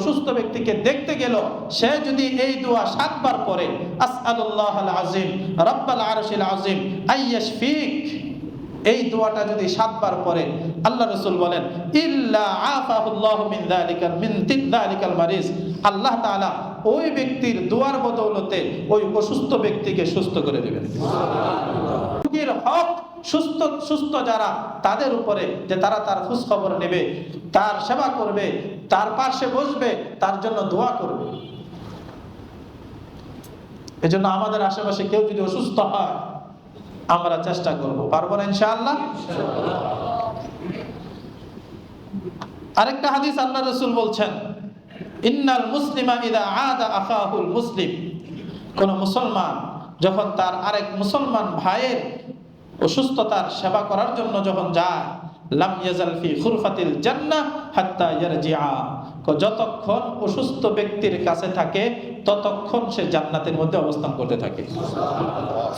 অসুস্থ ব্যক্তিকে দেখতে গেল, সে যদি এই দোয়া সাতবার পড়ে আসআলুল্লাহ আল আজিম রব্বাল আরশিল আজিম আইয়াশফিক, এই দোয়াটা যদি সাতবার পরে আল্লাহ রসুল বলেন, ইল্লা আফাহুল্লাহ মিন যালিকাল মিন তিযালিকাল মারিজ। আল্লাহ তাআলা ওই ব্যক্তির দোয়ার বদৌলতে ওই অসুস্থ ব্যক্তিকে সুস্থ করে দেবেন। রোগীর হক, সুস্থ সুস্থ যারা, তাদের উপরে যে তারা তার খোঁজ খবর নেবে, তার সেবা করবে, তার পাশে বসবে, তার জন্য দোয়া করবে। এজন্য আমাদের আশেপাশে কেউ যদি অসুস্থ হয়, আমরা চেষ্টা করব। পারব না ইনশাআল্লাহ? আরেকটা হাদিস আল্লাহ রসুল বলছেন, ইন্নাল মুসলিমা ইদা আদা আখাহুল মুসলিম। কোন মুসলমান যখন তার আরেক মুসলমান ভাইয়ের অসুস্থতার সেবা করার জন্য যখন যায়, লাম ইয়াজাল ফি খুরফাতিল জান্নাহ হাত্তা ইয়ারজিআ। যতক্ষণ অসুস্থ ব্যক্তির কাছে থাকে, ততক্ষণ সে জান্নাতের মধ্যে অবস্থান করতে থাকে।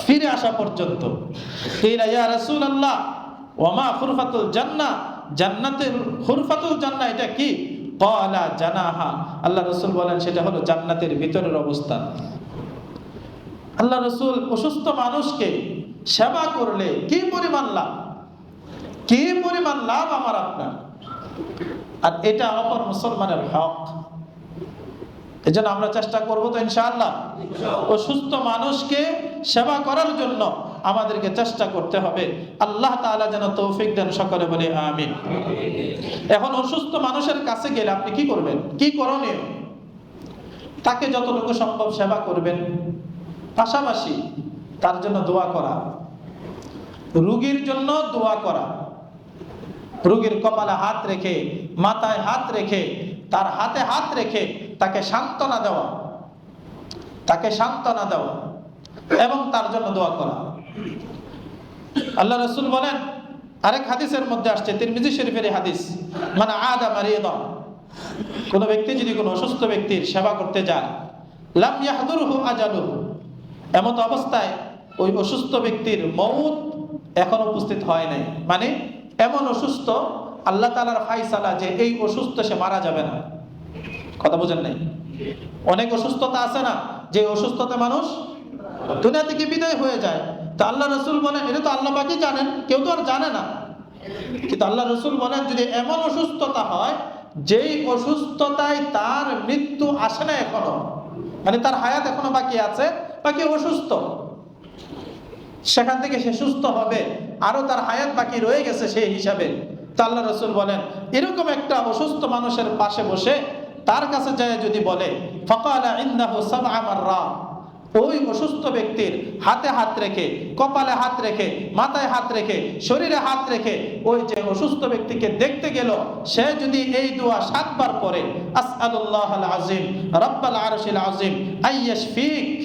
ফিরে আসা পর্যন্ত। কিলা ইয়া রাসূলুল্লাহ ওয়ামা খুরফাতুল জান্নাহ? জান্নাতের খুরফাতুল জান্নাহ এটা কি? ক্বালা জানাহা। আল্লাহ রাসূল বলেন, সেটা হলো জান্নাতের ভিতরের অবস্থান। আল্লাহ রসুল অসুস্থ মানুষকে সেবা করলে কি পরিমাণ লাভ? কি পরিমাণ লাভ আমার আপনার? আর এটা অপর মুসলমানের হক। এই জন্য আমরা চেষ্টা করব তো ইনশাআল্লাহ। অসুস্থ মানুষকে সেবা করার জন্য আমাদেরকে চেষ্টা করতে হবে। আল্লাহ তাআলা যেন তৌফিক দেন সকলে বলে আমিন। এখন অসুস্থ মানুষের কাছে গেলে আপনি কি করবেন? কি করণীয়? তাকে যতটুকু সম্ভব সেবা করবেন। পাশাপাশি তার জন্য দোয়া করা। রুগীর জন্য দোয়া করা। রুগীর কপালে হাত রেখে, মাথায় হাত রেখে, তার হাতে হাত রেখে তাকে সান্ত্বনা দেওয়া। তাকে সান্ত্বনা দেওয়া এবং তার জন্য দোয়া করা। আল্লাহ রসুল বলেন, আরেক হাদিসের মধ্যে আসছে, তিরমিজি শরীফের হাদিস মানে আদা মারিয়ে দাও কোনো ব্যক্তি যদি কোনো অসুস্থ ব্যক্তির সেবা করতে যায় লাম ইয়াহদুরহু আজালুহু। এমত অবস্থায় ওই অসুস্থ ব্যক্তির মৌত এখন উপস্থিত হয় নাই। মানে এমন অসুস্থ, আল্লাহ তালার ফাইসালা যে এই অসুস্থ সে মারা যাবে না। কথা বোঝেন নাই? অনেক অসুস্থতা আছে না, যে অসুস্থতা মানুষ দুনিয়া থেকে বিদায় হয়ে যায়। তো আল্লাহ রসুল বলেন এটা তো আল্লাহ বাকি জানেন, কেউ তো আর জানে না। কিন্তু আল্লাহ রসুল বলেন, যদি এমন অসুস্থতা হয়, যেই অসুস্থতায় তার মৃত্যু আসে না এখনও মানে তার হায়াত এখনও বাকি আছে, বাকি অসুস্থ। সেখান থেকে সে সুস্থ হবে, আরও তার হায়াত বাকি রয়ে গেছে সেই হিসাবে। তা আল্লাহ রসুল বলেন, এরকম একটা অসুস্থ মানুষের পাশে বসে তার কাছে যায় যদি বলে, ফকালা ইন্দাহু মাররা। ওই অসুস্থ ব্যক্তির হাতে হাত রেখে, কপালে হাত রেখে, মাথায় হাত রেখে, শরীরে হাত রেখে ওই যে অসুস্থ ব্যক্তিকে দেখতে গেল, সে যদি এই দোয়া সাতবার পড়ে আসআলুল্লাহ আল আজিম রব্বাল আরশিল আজিম আইয়াশফিক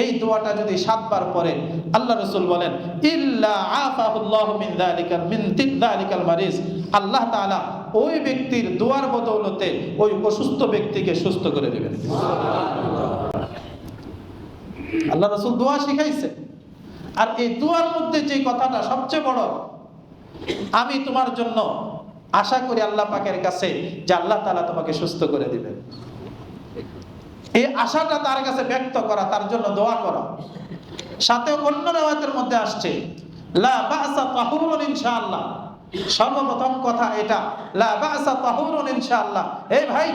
এই দোয়াটা যদি সাতবার পরে আল্লাহ রসুল বলেন ইল্লা আফাহুল্লাহ মিন যালিকাল মিন তিযালিকাল মারিজ। আল্লাহ তাআলা ওই ব্যক্তির দোয়ার বদৌলতে ওই অসুস্থ ব্যক্তিকে সুস্থ করে দেবেন। আল্লাহ রসুল দোয়া শিখাইছে আর এই দোয়ার মধ্যে যে কথাটা সবচেয়ে বড় আমি তোমার জন্য আশা করি আল্লাহ পাকের কাছে যে আল্লাহ তাআলা তোমাকে সুস্থ করে দিবেন। এই আশাটা তার কাছে ব্যক্ত করা, তার জন্য দোয়া করা। সাথে অন্য রেওয়ায়তের মধ্যে আসছে, লা বাসা তাহুরুন ইনশাআল্লাহ। সর্বপ্রথম কথা এটা, লা বাসা তাহুরুন ইনশাআল্লাহ। এই ভাই,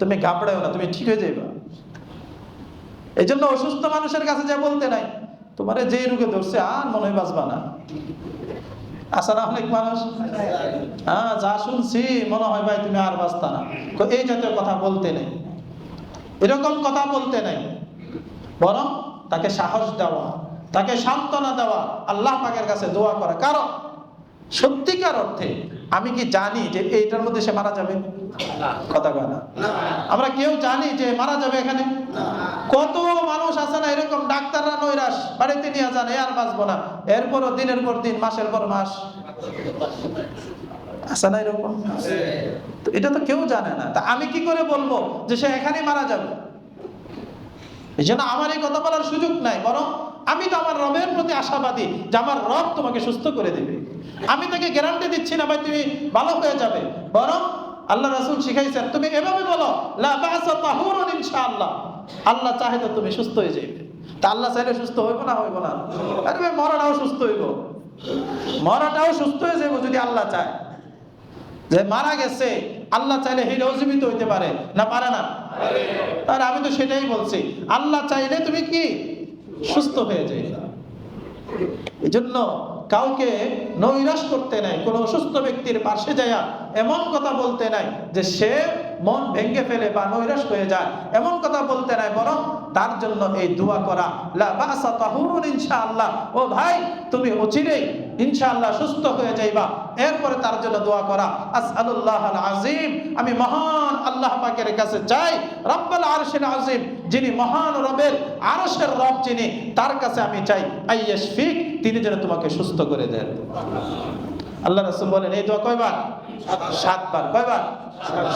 তুমি ঘাবড়াও না, তুমি ঠিক হয়ে যাইবা। এই জন্য অসুস্থ মানুষের কাছে যা বলতে নাই, তোমারে যে রোগে ধরছে, আর মনে হয় বাঁচবা না। আসা না অনেক মানুষ। হ্যাঁ যা শুনছি, মনে হয় ভাই তুমি আর বাঁচতা না। এই জাতীয় কথা বলতে নেই। এরকম কথা বলতে নেই। বরং তাকে সাহস দেওয়া, তাকে সান্ত্বনা দেওয়া, আল্লাহ পাকের কাছে দোয়া করা। কারণ, সত্যিকার অর্থে আমি কি জানি যে এইটার মধ্যে সে মারা যাবে? কথা কয় না। আমরা কেউ জানি যে মারা যাবে এখানে? কত মানুষ আছে না এরকম ডাক্তাররা নৈরাস বাড়িতে নিয়ে যান, এ আর বাঁচবো না। এরপরও দিনের পর দিন, মাসের পর মাস। আছে না এরকম তো এটা তো কেউ জানে না। তা আমি কি করে বলব যে সে এখানেই মারা যাবে? এই জন্য আমার এই কথা বলার সুযোগ নাই, বরং আমি তো আমার রবের প্রতি আশাবাদী যে আমার রব তোমাকে সুস্থ করে দেবে। আমি তাকে গ্যারান্টি দিচ্ছি না ভাই, তুমি ভালো হয়ে যাবে। বরং আল্লাহ রাসূল শিখাইছেন, তুমি এভাবে বলো ইনশাআল্লাহ। আল্লাহ চাহে তো তুমি সুস্থ হয়ে যাবে। তা আল্লাহ চাইলে সুস্থ হইব না হইব না? আরে মরাটাও সুস্থ হইব। মরাটাও সুস্থ হয়ে যাব যদি আল্লাহ চায়। যে মারা গেছে, আল্লাহ চাইলে হিরেও জীবিত হইতে পারে। না পারে না? আর আমি তো সেটাই বলছি। আল্লাহ চাইলে তুমি কি? সুস্থ হয়ে যাই এই জন্য কাউকে নৈরাশ করতে নাই, কোন অসুস্থ ব্যক্তির পাশে যায়া এমন কথা বলতে নাই যে সে মন ভেঙে ফেলে বা নৈরাশ হয়ে যায়। এমন কথা বলতে নাই, বরং তার জন্য এই দোয়া করা ইনশাআল্লাহ। ও ভাই, তুমি অচিরেই ইনশাআল্লাহ সুস্থ হয়ে যাইবা। এরপরে তার জন্য দোয়া করা, আসআলুল্লাহ আল আজিম আমি মহান আল্লাহ পাকের কাছে চাই, রব্বুল আরশের আজিম যিনি মহান রবের আরশের রব, যিনি তার কাছে আমি চাই, আইয়াশফিক। তিনি যেন তোমাকে সুস্থ করে দেন। আল্লাহ রাসূল বলেন, এই দোয়া কয়বার? সাতবার। কয়বার?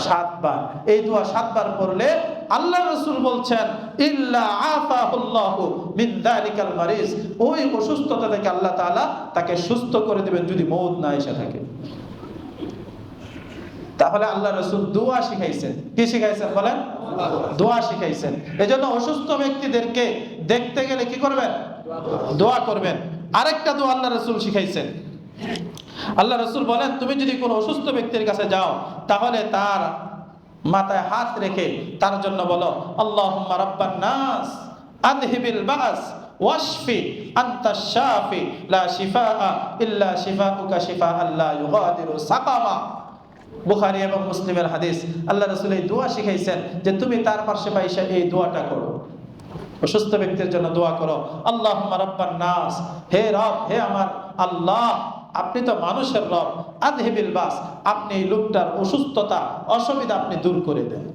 সাতবার। এই দোয়া সাতবার পড়লে আল্লাহ রাসূল বলছেন, ইল্লা আফাহুল্লাহু মিন মারিজ। ওই অসুস্থতা থেকে আল্লাহ তাআলা তাকে সুস্থ করে দিবেন যদি মউত না এসে থাকে। তাহলে আল্লাহ রসুল দোয়া শিখাইছেন। কি শিখাইছেন বলেন? দোয়া শিখাইছেন। এই জন্য অসুস্থ ব্যক্তিদেরকে দেখতে গেলে কি করবেন? দোয়া করবেন। আরেকটা দোয়া আল্লাহ রসুল শিখাইছেন। আল্লাহ রসুল বলেন, তুমি যদি কোনো অসুস্থ ব্যক্তির কাছে যাও, তাহলে তার মাথায় হাত রেখে তার জন্য বলো আল্লাহ রাব্বান নাস আদহিবিল বাস, ওয়াশফি আনতা শাফি, লা শিফাআ ইল্লা শিফাউকা শিফাআন লা ইউগাদিরু সাকামা। বুখারী এবং মুসলিমের হাদিস, আল্লাহ রাসূল এই দোয়া শিখাইছেন যে তুমি তার পাশে পাইসা এই দোয়াটা করো। অসুস্থ ব্যক্তির জন্য দোয়া করো আল্লাহ রাব্বান নাস, হে রব, হে আমার আল্লাহ আপনি তো মানুষের রব। আদহিবিল বাস আপনি এই লোকটার অসুস্থতা অসুবিধা আপনি দূর করে দেন।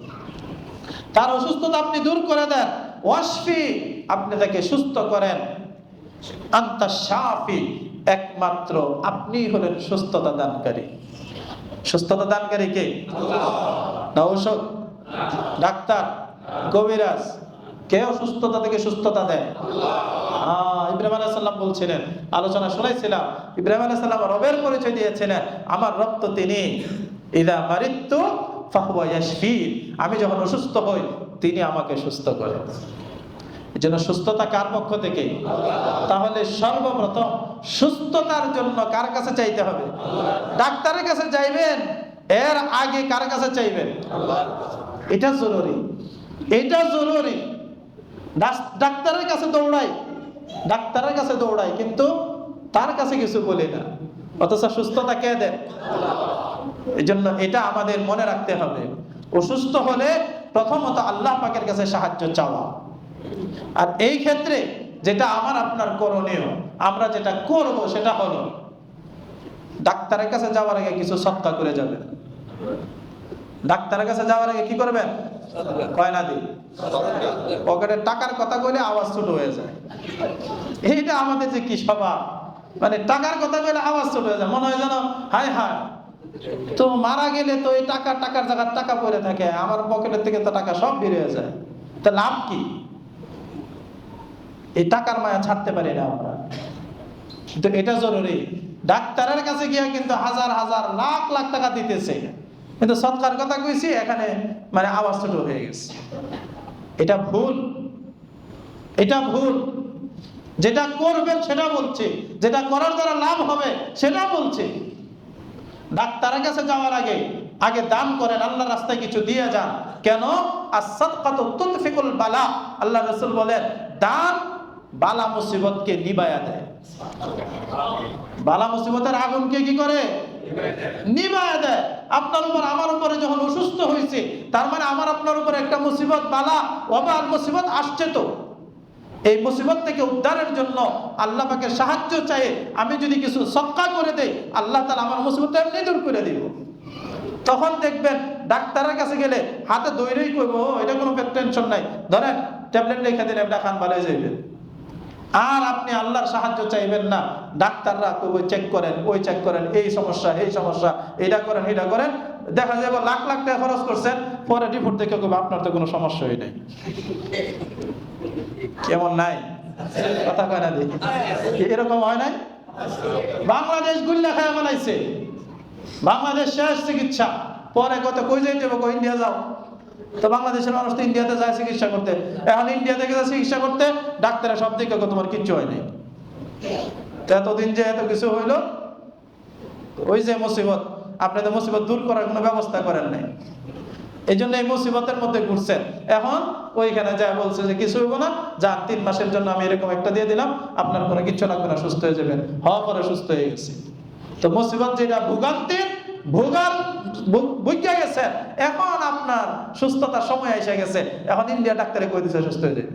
তার অসুস্থতা আপনি দূর করে দেন। ওয়াশফি আপনি তাকে সুস্থ করেন। আন্তা শাফি একমাত্র আপনি হলেন সুস্থতা দানকারী। সুস্থতা দানকারী কে? না ঔষধ? ডাক্তার? কবিরাজ? কে অসুস্থতা থেকে সুস্থতা দেয়? আহ, ইব্রাহিম আলাইহিস সালাম বলছিলেন, আলোচনা শুনেছিলাম, ইব্রাহিম আলাইহিস সালাম রবের পরিচয় দিয়েছিলেন, আমার রব তো তিনি। ইদা মারিত্তু ফাহুয়া আমি যখন অসুস্থ হই, তিনি আমাকে সুস্থ করেন। জন্য সুস্থতা কার পক্ষ থেকে? তাহলে সর্বপ্রথম সুস্থতার জন্য কার কাছে চাইতে হবে? ডাক্তারের কাছে চাইবেন? এর আগে কার কাছে চাইবেন? এটা জরুরি। এটা জরুরি। ডাক্তারের কাছে দৌড়াই। ডাক্তারের কাছে দৌড়াই কিন্তু তার কাছে কিছু বলি না। অথচ সুস্থতা কে দেন? এই জন্য এটা আমাদের মনে রাখতে হবে। অসুস্থ হলে প্রথমত আল্লাহ পাকের কাছে সাহায্য চাওয়া। আর এই ক্ষেত্রে যেটা আমার আপনার করণীয়, আমরা যেটা করব সেটা হলো, ডাক্তারের কাছে যাওয়ার আগে কিছু সৎকা করে যাবেন। ডাক্তারের কাছে যাওয়ার আগে কি করবেন? কয়না দিই পকেটে টাকার কথা কইলে আওয়াজ ছোট হয়ে যায়। এইটা আমাদের যে কি স্বভাব? মানে টাকার কথা কইলে আওয়াজ ছোট হয়ে যায়। মনে হয় যেন, হায় হায়, তো মারা গেলে তো এই টাকা, টাকার জায়গার টাকা পড়ে থাকে। আমার পকেটের থেকে তো টাকা সব বের হয়ে যায়। তা লাভ কি? এই টাকার মায়া ছাড়তে পারি না আমরা। কিন্তু এটা জরুরি। ডাক্তারের কাছে গিয়ে কিন্তু হাজার হাজার, লাখ লাখ টাকা দিতেছে। কিন্তু সৎকার কথা কইছি, এখানে মানে আওয়াজ ছোট হয়ে গেছে। এটা ভুল। এটা ভুল। যেটা করবেন সেটা বলছে। যেটা করার দ্বারা লাভ হবে সেটা বলছে। ডাক্তারের কাছে যাওয়ার আগে আগে দান করেন, আল্লাহ রাস্তায় কিছু দিয়ে যান। কেন? বালা। আল্লাহ রসুল বলেন, দান বালা মুসিবতকে নিবায়া দেয়। বালা মুসিবতের আগুনকে কি করে? নিবায়া দেয়। আপনার উপর আমার উপরে যখন অসুস্থ হয়েছে তার মানে আমার আপনার উপরে একটা মুসিবত বালা ওবাল মুসিবত আসছে তো। এই মুসিবত থেকে উদ্ধারের জন্য আল্লাহ পাকে সাহায্য চাই। আমি যদি কিছু সৎকা করে দেই আল্লাহ তালা আমার মুসিবত এমনি দূর করে দিব। তখন দেখবেন ডাক্তারের কাছে গেলে হাতে দৈরই করব "ও, এটা কোনো টেনশন নাই। ধরেন ট্যাবলেট লিখে দিন এটা খান ভালো হয়ে যাইবেন। আর আপনি আল্লাহর সাহায্য চাইবেন না। ডাক্তাররা ওই চেক করেন, ওই চেক করেন, এই সমস্যা এই সমস্যা, এটা করেন এটা করেন। দেখা যাবে লাখ লাখ টাকা খরচ করছেন, পরে রিপোর্ট দেখে কবে আপনার তো কোনো সমস্যাই নেই। কেমন নাই? কথা কয় না দেখি। এরকম হয় নাই? বাংলাদেশ গুল্লা খায় বানাইছে। বাংলাদেশ শেষ চিকিৎসা। পরে কত কই যাইতে হবে? ইন্ডিয়া যাও। তো বাংলাদেশের মানুষ তো ইন্ডিয়াতে যায় চিকিৎসা করতে। এখন ইন্ডিয়া থেকে যায় চিকিৎসা করতে ডাক্তারের সব দিকে তোমার কিচ্ছু হয় নাই। এতদিন যে এত কিছু হইল, ওই যে মুসিবত, আপনি তো মুসিবত দূর করার কোনো ব্যবস্থা করেন নাই। এই জন্য এই মুসিবতের মধ্যে ঘুরছেন। এখন ওইখানে যা বলছে যে কিছু হইব না, যান, তিন মাসের জন্য আমি এরকম একটা দিয়ে দিলাম, আপনার কোনো কিচ্ছু লাগবে না, সুস্থ হয়ে যাবেন। হওয়া পরে সুস্থ হয়ে গেছে। তো মুসিবত যেটা ভোগান্তির ভোগার বুঝা গেছে? এখন আপনার সুস্থতার সময় এসে গেছে। এখন ইন্ডিয়া ডাক্তারে কই দিছে সুস্থ হয়ে যাবে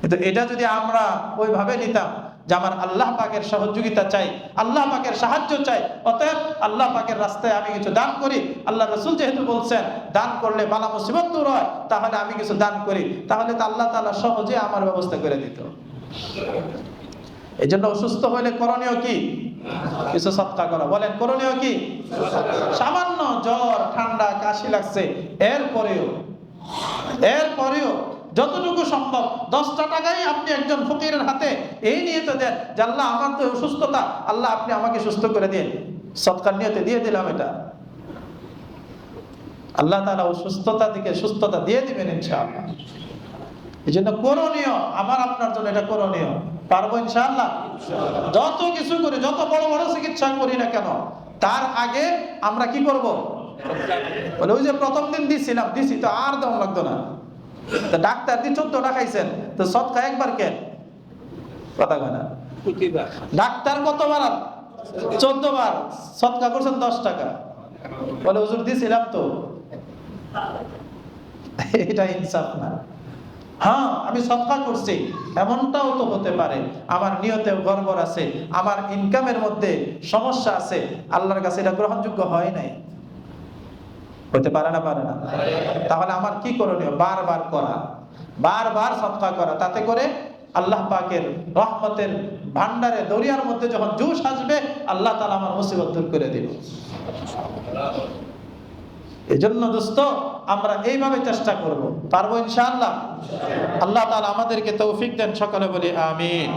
কিন্তু এটা যদি আমরা ওইভাবে নিতাম যে আমার আল্লাহ পাকের সহযোগিতা চাই, আল্লাহ পাকের সাহায্য চাই, অতএব আল্লাহ পাকের রাস্তায় আমি কিছু দান করি, আল্লাহ রসুল যেহেতু বলছেন, দান করলে বালা মুসিবত দূর হয়, তাহলে আমি কিছু দান করি, তাহলে তো আল্লাহ তাআলা সহজে আমার ব্যবস্থা করে দিত। এই জন্য অসুস্থ হইলে করণীয় কি? কিছু সৎকা করা। বলেন, করণীয় কি? সামান্য জ্বর, ঠান্ডা, কাশি লাগছে। এরপরেও এরপরেও যতটুকু সম্ভব, দশটা টাকাই আপনি একজন ফকিরের হাতে এই নিয়ে তো দেন যে, আল্লাহ, আমার তো অসুস্থতা। আল্লাহ, আপনি আমাকে সুস্থ করে দিন সৎকার নিয়তে দিয়ে দিলাম এটা। আল্লাহ তাআলা অসুস্থতা দিকে সুস্থতা দিয়ে দিবেন ইনশাআল্লাহ। এই জন্য করণীয়, আমার আপনার জন্য এটা করণীয়। পারব ইনশাআল্লাহ? যত কিছু করি যত বড় বড় চিকিৎসা করি না কেন তার আগে আমরা কি করব? বলে ওই যে প্রথম দিন দিছিলাম দিছি তো আর দেওয়া লাগতো না। তো ডাক্তার দিয়ে চোদ্দটা খাইছেন তো সৎকা একবার কেন? কথা কয় না। ডাক্তার কতবার চোদ্দ বার সৎকা করছেন দশ টাকা। বলে হুজুর দিছিলাম তো। এটা ইনসাফ না। হ্যাঁ আমি সৎকা করছি। এমনটাও তো হতে পারে। আমার নিয়তে গড়বড় আছে। আমার ইনকামের মধ্যে সমস্যা আছে। আল্লাহর কাছে এটা গ্রহণযোগ্য হয় নাই। হতে পারে না পারে না। তাহলে আমার কি করণীয়? বারবার করা। বারবার সৎকা করা। তাতে করে আল্লাহ পাকের রহমতের ভান্ডারে দরিয়ার মধ্যে যখন জুস আসবে, আল্লাহ তালা আমার মুসিবত দূর করে দিবে। এই জন্য দোস্ত আমরা এইভাবে চেষ্টা করব। পারব ইনশাআল্লাহ? আল্লাহ তালা আমাদেরকে তৌফিক দেন সকলে বলি আমিন।